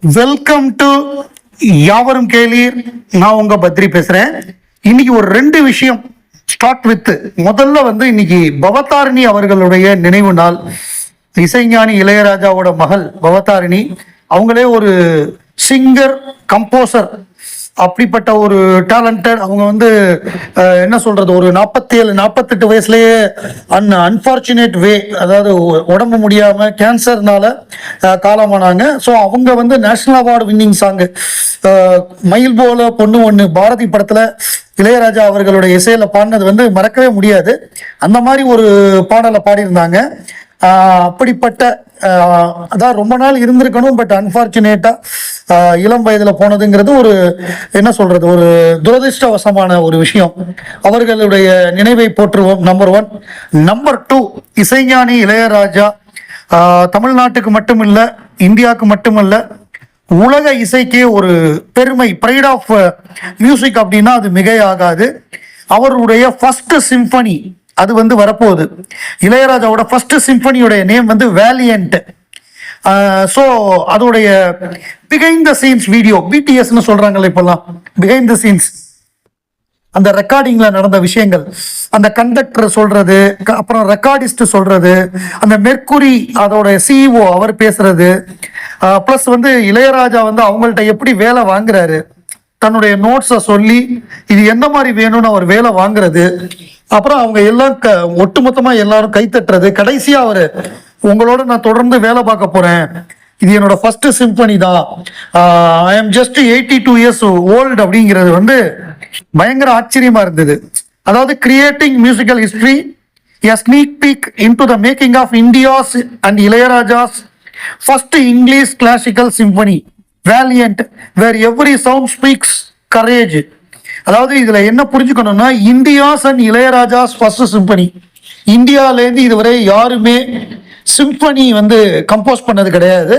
Welcome to யாவரும் கேளீர். நான் உங்க பத்ரி பேசுறேன். இன்னைக்கு ஒரு ரெண்டு விஷயம் ஸ்டார்ட் வித் முதல்ல வந்து இன்னைக்கு பவதாரிணி அவர்களுடைய நினைவு நாள். இசைஞானி இளையராஜாவோட மகள் பவதாரிணி. அவங்களே ஒரு சிங்கர் கம்போசர் அப்படிப்பட்ட ஒரு டேலண்டட் அவங்க வந்து என்ன சொல்றது ஒரு நாற்பத்தி ஏழு நாற்பத்தெட்டு வயசுலயே அன் அன்பார்ச்சுனேட் வே அதாவது உடம்பு முடியாம கேன்சர்னால காலமானாங்க. ஸோ அவங்க வந்து நேஷனல் அவார்டு வின்னிங் சாங்கு மயில் போல பொண்ணு ஒன்று பாரதி படத்துல இளையராஜா அவர்களுடைய இசையில பாடினது வந்து மறக்கவே முடியாது. அந்த மாதிரி ஒரு பாடலை பாடியிருந்தாங்க. அப்படிப்பட்ட அதான் ரொம்ப நாள் இருந்திருக்கணும் பட் அன்பார்ச்சுனேட்டா இளம் வயதில் போனதுங்கிறது ஒரு என்ன சொல்றது ஒரு துரதிர்ஷ்டவசமான ஒரு விஷயம். அவர்களுடைய நினைவை போற்றுவோம் நம்பர் ஒன் நம்பர் டூ இசைஞானி இளையராஜா தமிழ்நாட்டுக்கு மட்டுமில்ல இந்தியாவுக்கு மட்டுமல்ல உலக இசைக்கே ஒரு பெருமை ப்ரைட் ஆஃப் மியூசிக் அப்படின்னா அது மிகையாகாது. அவருடைய ஃபர்ஸ்ட் சிம்பனி அது வந்து வரப்போகுது. இளையராஜாவோட ஃபர்ஸ்ட் சிம்பனியோடைய நேம் வந்து வேலியன்ட் ஸோ அதோடைய பிகைண்ட் த சீன்ஸ் வீடியோ பிடிஎஸ்னு சொல்கிறாங்களே இப்போல்லாம். பிகைண்ட் த சீன்ஸ் அந்த ரெக்கார்டிங்கில் நடந்த விஷயங்கள். அந்த கண்டக்டர் சொல்கிறது க- அப்புறம் ரெக்கார்டிஸ்ட் சொல்கிறது அந்த மெர்க்குரி அதோட சிஇஓ அவர் பேசுறது ப்ளஸ் வந்து இளையராஜா வந்து அவங்கள்ட்ட எப்படி வேலை வாங்குறாரு தன்னுடைய நோட்ஸை சொல்லி இது எந்த மாதிரி வேணும்னு அவர் வேலை வாங்குறது அப்புறம் அவங்க எல்லாம் க ஒட்டுமொத்தமா எல்லாரும் கைத்தட்டுறது கடைசியா அவரு உங்களோட நான் தொடர்ந்து வேலை பார்க்க போறேன். இது என்னோட ஃபர்ஸ்ட் சிம்பனி தான். I am just eighty two years old அப்படிங்கிறது வந்து பயங்கர ஆச்சரியமா இருந்தது. அதாவது creating musical history sneak peek into the making of India's and Ilaiyaraaja's first English classical symphony Valiant where every sound speaks courage அதாவது இதுல என்ன புரிஞ்சுக்கணும்னா India's and Ilaiyaraaja's first symphony இந்தியாவிலேருந்து இதுவரை யாருமே சிம்பனி வந்து கம்போஸ் பண்ணது கிடையாது.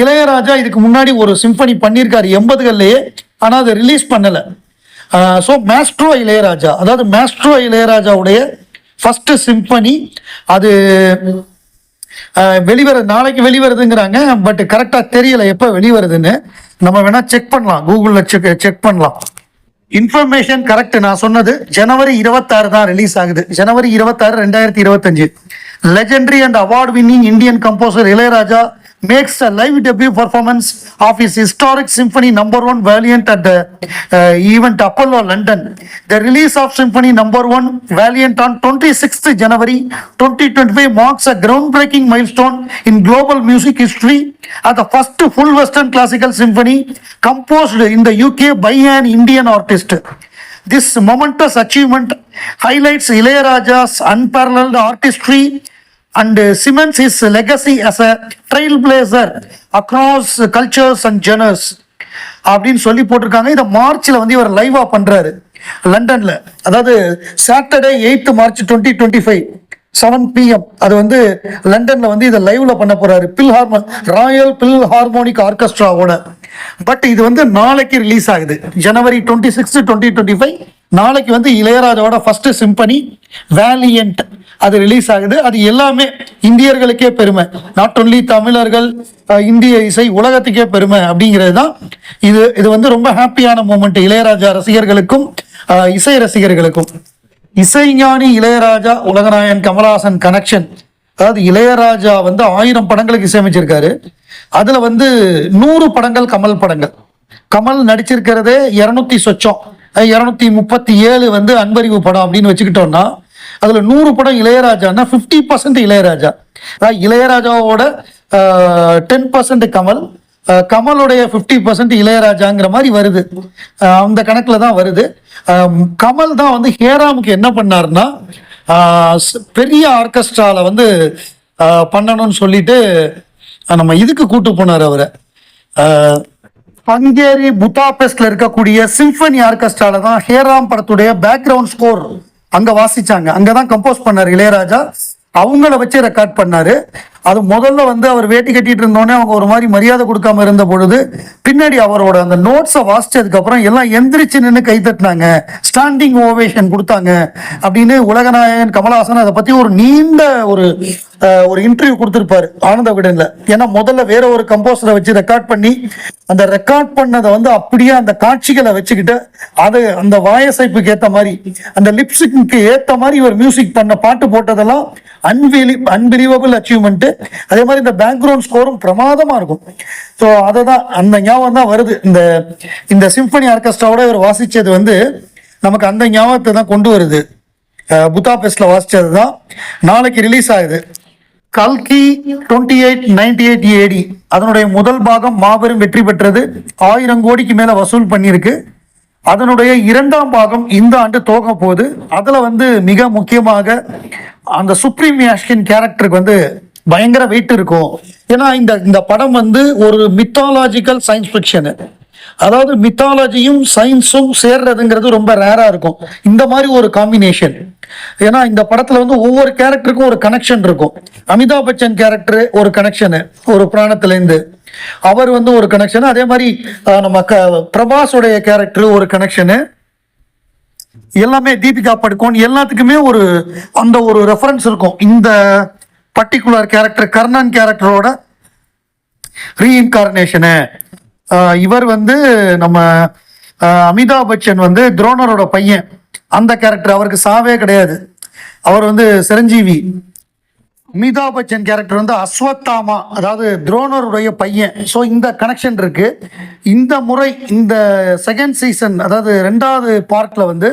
இளையராஜா இதுக்கு முன்னாடி ஒரு சிம்பனி பண்ணியிருக்காரு எண்பதுகள்லேயே ஆனால் அதை ரிலீஸ் பண்ணலை. ஸோ மேஸ்ட்ரோ இளையராஜா அதாவது மேஸ்ட்ரோ இளையராஜாவுடைய ஃபஸ்ட்டு சிம்பனி அது வெளிவர நாளைக்கு வெளிவருதுங்கிறாங்க பட் கரெக்டாக தெரியல எப்போ வெளிவருதுன்னு. நம்ம வேணா செக் பண்ணலாம். கூகுளில் செக் செக் பண்ணலாம். இன்ஃபர்மேஷன் கரெக்ட் நான் சொன்னது ஜனவரி இருபத்தாறு தான் ரிலீஸ் ஆகுது. ஜனவரி இருபத்தாறு ரெண்டாயிரத்தி இருபத்தஞ்சு. Legendary and award winning Indian composer Ilaiyaraaja makes a live debut performance of his historic symphony number one Valiant at the uh, event Apollo London. The release of symphony number one Valiant on 26th January 2025 marks a groundbreaking milestone in global music history as the first full Western classical symphony composed in the UK by an Indian artist. This momentous achievement highlights Ilayaraja's unparalleled artistry and uh, cements his legacy as a trailblazer across cultures and genres. அப்படின்னு சொல்லி போட்டிருக்காங்க. இதை மார்ச்சில் வந்து இவர் லைவா பண்றாரு. லண்டன்ல. அதாவது Saturday eight March twenty twenty five seven PM அது வந்து லண்டன்ல வந்து இதை லைவ்ல பண்ண போறாரு. Bill hormone Royal bill harmonic ஆர்கெஸ்ட்ராவோட பட் இது வந்து நாளைக்கு ரிலீஸ் ஆகுது. ஜனவரி twenty six twenty twenty five நாளைக்கு வந்து இளையராஜாவோட ஃபர்ஸ்ட் சிம்பனி வேலியன்ட் அது ரிலீஸ் ஆகுது. அது எல்லாமே இந்தியர்களுக்கே பெருமை. நாட் ஒன்லி தமிழர்கள் இந்திய இசை உலகத்துக்கே பெருமை அப்படிங்கிறது தான். இது இது வந்து ரொம்ப ஹாப்பியான மூமெண்ட் இளையராஜா ரசிகர்களுக்கும் இசை ரசிகர்களுக்கும். இசைஞானி இளையராஜா உலகநாயன் கமலஹாசன் கனெக்ஷன் அதாவது இளையராஜா வந்து ஆயிரம் படங்களுக்கு இசையமைச்சிருக்காரு. அதுல வந்து நூறு படங்கள் கமல் படங்கள். கமல் நடிச்சிருக்கிறதே இருநூத்தி சொச்சம். இருநூத்தி முப்பத்தி ஏழு வந்து அன்பறிவு படம் அப்படின்னு வச்சுக்கிட்டோம்னா அதில் நூறு படம் இளையராஜான்னா ஃபிஃப்டி பர்சன்ட் இளையராஜா. அதாவது இளையராஜாவோட டென் பர்சன்ட் கமல் கமலுடைய ஃபிஃப்டி பர்சன்ட் இளையராஜாங்கிற மாதிரி வருது. அந்த கணக்கில் தான் வருது. கமல் தான் வந்து ஹேராமுக்கு என்ன பண்ணாருன்னா பெரிய ஆர்கெஸ்ட்ராவில் வந்து பண்ணணும்னு சொல்லிட்டு நம்ம இதுக்கு கூட்டு போனார் அவரை. ஹங்கேரி புத்தாபெஸ்ட்ல இருக்கக்கூடிய சிம்ஃபனி ஆர்கெஸ்ட்ரால தான் ஹேராம் படத்துடைய பேக்ரவுண்ட் ஸ்கோர் அங்க வாசிச்சாங்க. அங்கதான் கம்போஸ் பண்ணார் இளையராஜா. அவங்கள வச்சு ரெக்கார்ட் பண்ணாரு. அது முதல்ல வந்து அவர் வேட்டி கட்டிட்டு இருந்தோடனே அவங்க ஒரு மாதிரி மரியாதை கொடுக்காம இருந்த பொழுது பின்னாடி அவரோட அந்த நோட்ஸை வாசிச்சதுக்கு அப்புறம் எல்லாம் எந்திரிச்சு நின்று கை தட்டினாங்க. ஸ்டாண்டிங் ஓவேஷன் கொடுத்தாங்க. அப்படின்னு உலகநாயகன் கமலஹாசன் அதை பத்தி ஒரு நீண்ட ஒரு ஒரு இன்டர்வியூ கொடுத்துருப்பாரு ஆனந்த விடன்ல. ஏன்னா முதல்ல வேற ஒரு கம்போசரை வச்சு ரெக்கார்ட் பண்ணி அந்த ரெக்கார்ட் பண்ணதை வந்து அப்படியே அந்த காட்சிகளை வச்சுக்கிட்டு அது அந்த வாயசைப்புக்கு ஏற்ற மாதிரி அந்த லிப்ஸுக்கு ஏற்ற மாதிரி ஒரு மியூசிக் பண்ண பாட்டு போட்டதெல்லாம் அன்பிலி அன்பிலீவபிள் அச்சீவ்மெண்ட் அதே மாதிரி இந்த பேக்ரவுண்ட் ஸ்கோரும் பிரமாதமா இருக்கும். ஸோ அதை தான் அந்த ஞாபகம் தான் வருது. இந்த இந்த சிம்பனி ஆர்கெஸ்ட்ராவோட இவர் வாசிச்சது வந்து நமக்கு அந்த ஞாபகத்தை தான் கொண்டு வருது. புத்தா புதாபெஸ்ட்ல வாசிச்சது தான். நாளைக்கு ரிலீஸ் ஆகுது. கல்கி twenty eight ninety eight AD அதனுடைய முதல் பாகம் மாபெரும் வெற்றி பெற்றது. ஆயிரம் கோடிக்கு மேல வசூல் பண்ணியிருக்கு. அதனுடைய இரண்டாம் பாகம் இந்த ஆண்டு துவங்க போகுது. அதில் வந்து மிக முக்கியமாக அந்த சுப்ரீம் யாஷ்கின் கேரக்டருக்கு வந்து பயங்கர வெயிட் இருக்கும். ஏன்னா இந்த இந்த படம் வந்து ஒரு மித்தாலாஜிக்கல் சயின்ஸ் ஃபிக்ஷனு அதாவது மித்தாலஜியும் சயின்ஸும் சேர்றதுங்கிறது ரொம்ப ரேராக இருக்கும். இந்த மாதிரி ஒரு காம்பினேஷன் ஏன்னா இந்த படத்தில் வந்து ஒவ்வொரு கேரக்டருக்கும் ஒரு கனெக்ஷன் இருக்கும். அமிதாப் பச்சன் கேரக்டர் ஒரு கனெக்ஷனு ஒரு பிராணத்துலேருந்து. அவர் வந்து ஒரு கனெக்ஷன் அதே மாதிரி நம்ம க- பிரபாஸோடைய கேரக்டர் ஒரு கனெக்ஷனு எல்லாமே தீபிகா படுகோன் எல்லாத்துக்குமே ஒரு அந்த ஒரு ரெஃபரன்ஸ் இருக்கும். இந்த பர்டிகுலர் கேரக்டர் கர்ணன் கேரக்டரோட ரீஇன்கார்னேஷனு இவர் வந்து நம்ம அமிதாப் பச்சன் வந்து துரோணரோட பையன். அந்த கேரக்டர் அவருக்கு சாவே கிடையாது. அவர் வந்து சிரஞ்சீவி. அமிதாப் பச்சன் கேரக்டர் வந்து அஸ்வத்தாமா அதாவது துரோணருடைய பையன். ஸோ இந்த கனெக்ஷன் இருக்குது இந்த முறை இந்த செகண்ட் சீசன் அதாவது ரெண்டாவது பார்ட்டில் வந்து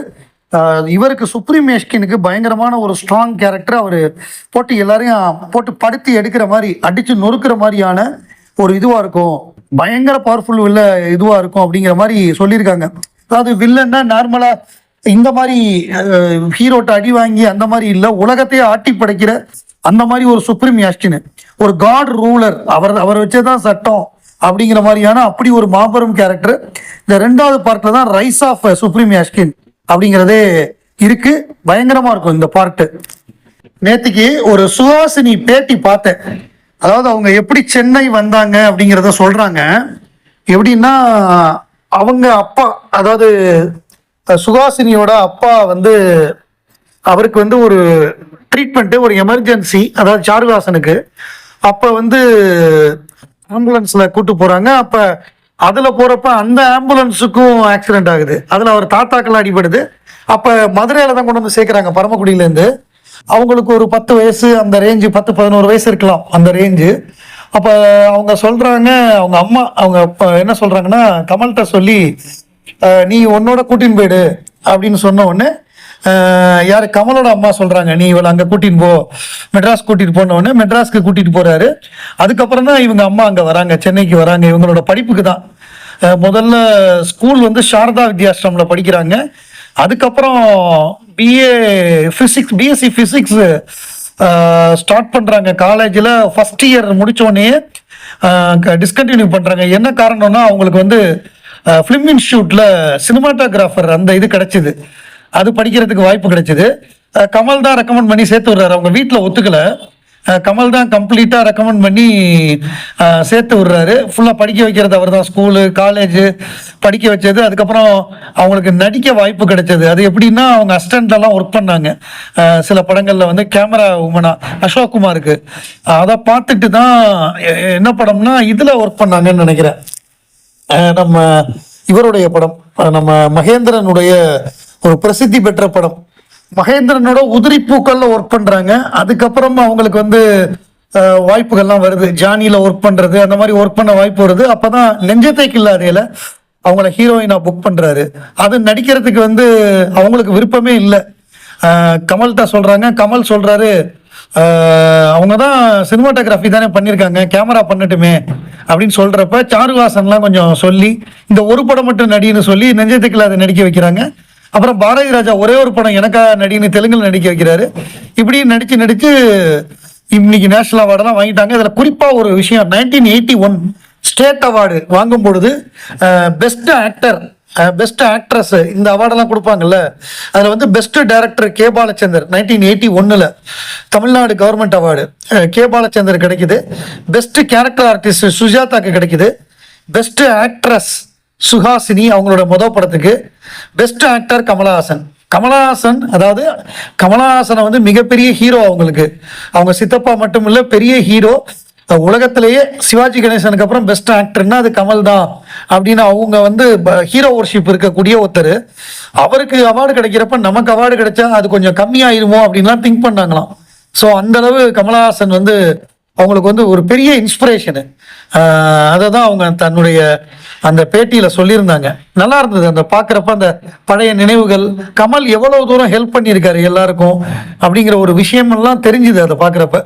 இவருக்கு சுப்ரீம் ஏஷ்கினுக்கு பயங்கரமான ஒரு ஸ்ட்ராங் கேரக்டர் அவர் போட்டு எல்லாரையும் போட்டு படுத்தி எடுக்கிற மாதிரி அடித்து நொறுக்கிற மாதிரியான ஒரு இதுவாக இருக்கும். பயங்கர பவர்ஃபுல் உள்ள இதுவாக இருக்கும் அப்படிங்கிற மாதிரி சொல்லியிருக்காங்க. அதாவது வில்லன்னா நார்மலாக இந்த மாதிரி ஹீரோட்ட அடி வாங்கி அந்த மாதிரி இல்லை. உலகத்தையே ஆட்டி படைக்கிற அந்த மாதிரி ஒரு சுப்ரீம் யாஸ்டின் ஒரு காட் ரூலர் அவர் அவர் வச்சேதான் சட்டம் அப்படிங்கிற மாதிரியான அப்படி ஒரு மாபெரும் கேரக்டர் இந்த ரெண்டாவது பார்ட்ல தான் ரைஸ் ஆஃப் சுப்ரீம் யாஸ்கின் அப்படிங்கிறதே இருக்கு. பயங்கரமா இருக்கும் இந்த பார்ட்டு நேத்திக்கு ஒரு சுஹாசினி பேட்டி பார்த்தேன். அதாவது அவங்க எப்படி சென்னை வந்தாங்க அப்படிங்கிறத சொல்றாங்க. எப்படின்னா அவங்க அப்பா அதாவது சுஹாசினியோட அப்பா வந்து அவருக்கு வந்து ஒரு ட்ரீட்மெண்ட்டு ஒரு எமர்ஜென்சி அதாவது சாருவாசனுக்கு அப்போ வந்து ஆம்புலன்ஸில் கூட்டு போகிறாங்க அப்போ அதில் போகிறப்ப அந்த ஆம்புலன்ஸுக்கும் ஆக்சிடென்ட் ஆகுது. அதில் அவர் தாத்தாக்கள் அடிபடுது. அப்போ மதுரையில் தான் கொண்டு வந்து சேர்க்குறாங்க பரமக்குடியிலேருந்து. அவங்களுக்கு ஒரு பத்து வயசு அந்த ரேஞ்சு பத்து பதினோரு வயசு இருக்கலாம் அந்த ரேஞ்சு அப்போ அவங்க சொல்கிறாங்க அவங்க அம்மா அவங்க அப்போ என்ன சொல்கிறாங்கன்னா கமல்கிட்ட சொல்லி நீ உன்னோட கூட்டின்னு போயிடு அப்படின்னு சொன்ன உடனே யார் கமலோட அம்மா சொல்கிறாங்க நீ இவளை அங்கே கூட்டின்னு போ. மெட்ராஸ் கூட்டிட்டு போனவொடனே மெட்ராஸ்க்கு கூட்டிட்டு போறாரு. அதுக்கப்புறம் தான் இவங்க அம்மா அங்கே வராங்க சென்னைக்கு வராங்க. இவங்களோட படிப்புக்கு தான். முதல்ல ஸ்கூல் வந்து சாரதா வித்யாசிரமில் படிக்கிறாங்க. அதுக்கப்புறம் BA physics BSc physics start பண்ணுறாங்க காலேஜில் ஃபஸ்ட் இயர் முடித்தோடனே டிஸ்கண்டினியூ பண்ணுறாங்க என்ன காரணம்னா அவங்களுக்கு வந்து ஃபிலிம் இன்ஸ்டியூட்டில் சினிமாட்டோகிராஃபர் அந்த இது கிடச்சிது. அது படிக்கிறதுக்கு வாய்ப்பு கிடைச்சிது. கமல் தான் ரெக்கமெண்ட் பண்ணி சேர்த்து விடுறாரு. அவங்க வீட்டில் ஒத்துக்கல. கமல் தான் கம்ப்ளீட்டாக ரெக்கமெண்ட் பண்ணி சேர்த்து விடுறாரு. ஃபுல்லாக படிக்க வைக்கிறது அவர் தான் ஸ்கூலு காலேஜு படிக்க வச்சது. அதுக்கப்புறம் அவங்களுக்கு நடிக்க வாய்ப்பு கிடைச்சது. அது எப்படின்னா அவங்க அசிஸ்டண்ட்லாம் ஒர்க் பண்ணாங்க. சில படங்களில் வந்து கேமரா உமனா அசோக் குமாருக்கு. அதை பார்த்துட்டு தான் என்ன படம்னா இதில் ஒர்க் பண்ணாங்கன்னு நினைக்கிறேன். நம்ம இவருடைய படம். நம்ம மகேந்திரனுடைய ஒரு பிரசித்தி பெற்ற படம். மகேந்திரனோட உதிரி பூக்கள்ல ஒர்க் பண்றாங்க. அதுக்கப்புறம் அவங்களுக்கு வந்து வாய்ப்புகள்லாம் வருது. ஜானியில ஒர்க் பண்றது அந்த மாதிரி ஒர்க் பண்ண வாய்ப்பு வருது. அப்பதான் நெஞ்சத்தை கில்லாதையில அவங்கள ஹீரோயினா புக் பண்றாரு. அது நடிக்கிறதுக்கு வந்து அவங்களுக்கு விருப்பமே இல்லை. கமல்கிட்ட சொல்றாங்க. கமல் சொல்றாரு அவங்க தான் சினிமாட்டோகிராஃபி தானே பண்ணியிருக்காங்க கேமரா பண்ணட்டுமே அப்படின்னு சொல்றப்ப சாருவாசன்லாம் கொஞ்சம் சொல்லி இந்த ஒரு படம் மட்டும் நடின்னு சொல்லி நெஞ்சத்துக்கில் அதை நடிக்க வைக்கிறாங்க. அப்புறம் பாரதி ராஜா ஒரே ஒரு படம் எனக்கா நடின்னு தெலுங்கில் நடிக்க வைக்கிறாரு. இப்படி நடிச்சு நடிச்சு இன்னைக்கு நேஷனல் அவார்டெல்லாம் வாங்கிட்டாங்க. இதில் குறிப்பாக ஒரு விஷயம் nineteen eighty one state award வாங்கும் பொழுது பெஸ்ட் ஆக்டர் பெஸ்ட் ஆக்ட்ரஸ் இந்த அவார்டெல்லாம் கொடுப்பாங்கல்ல. அதில் வந்து best director K Balachander nineteen eighty ஒன்னில் Tamil Nadu government award K Balachander கிடைக்குது. பெஸ்ட் கேரக்டர் ஆர்டிஸ்ட் சுஜாதாக்கு கிடைக்குது. பெஸ்ட் ஆக்ட்ரஸ் சுஹாசினி அவங்களோட முத படத்துக்கு பெஸ்ட் ஆக்டர் கமலஹாசன். கமலஹாசன் அதாவது கமலஹாசனை வந்து மிகப்பெரிய ஹீரோ அவங்களுக்கு. அவங்க சித்தப்பா மட்டும் இல்லை பெரிய ஹீரோ உலகத்திலேயே சிவாஜி கணேசனுக்கு அப்புறம் பெஸ்ட் ஆக்டர்னா அது கமல் தான் அப்படின்னு அவங்க வந்து ஹீரோ ஒர்ஷிப் இருக்கக்கூடிய ஒருத்தர். அவருக்கு அவார்டு கிடைக்கிறப்ப நமக்கு அவார்டு கிடைச்சா அது கொஞ்சம் கம்மியாயிருமோ அப்படின்லாம் திங்க் பண்ணாங்களாம். ஸோ அந்தளவு கமலஹாசன் வந்து அவங்களுக்கு வந்து ஒரு பெரிய இன்ஸ்பிரேஷனு அதை தான் அவங்க தன்னுடைய அந்த பேட்டியில சொல்லியிருந்தாங்க. நல்லா இருந்தது. அந்த பார்க்குறப்ப அந்த பழைய நினைவுகள் கமல் எவ்வளவு தூரம் ஹெல்ப் பண்ணியிருக்காரு எல்லாருக்கும் அப்படிங்கிற ஒரு விஷயமெல்லாம் தெரிஞ்சுது அதை பார்க்குறப்ப.